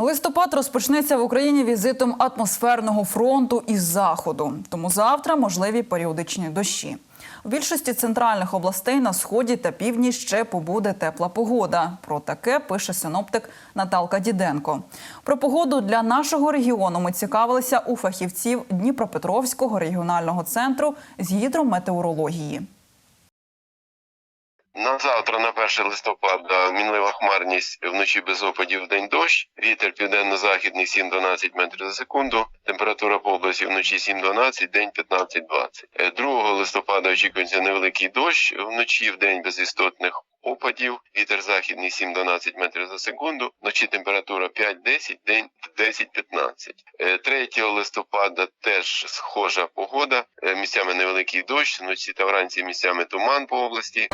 Листопад розпочнеться в Україні візитом атмосферного фронту із заходу. Тому завтра можливі періодичні дощі. У більшості центральних областей на сході та півдні ще побуде тепла погода. Про таке пише синоптик Наталка Діденко. Про погоду для нашого регіону ми цікавилися у фахівців Дніпропетровського регіонального центру з гідрометеорології. На завтра, на 1 листопада, мінлива хмарність вночі без опадів, вдень дощ. Вітер південно-західний 7-12 метрів за секунду. Температура по області вночі 7-12, день 15-20. Е, 2 листопада очікується невеликий дощ вночі, вдень без істотних опадів. Вітер західний 7-12 метрів за секунду. Вночі температура 5-10, день 10-15. Е, 3 листопада теж схожа погода. Е, Місцями невеликий дощ, вночі та вранці місцями туман по області.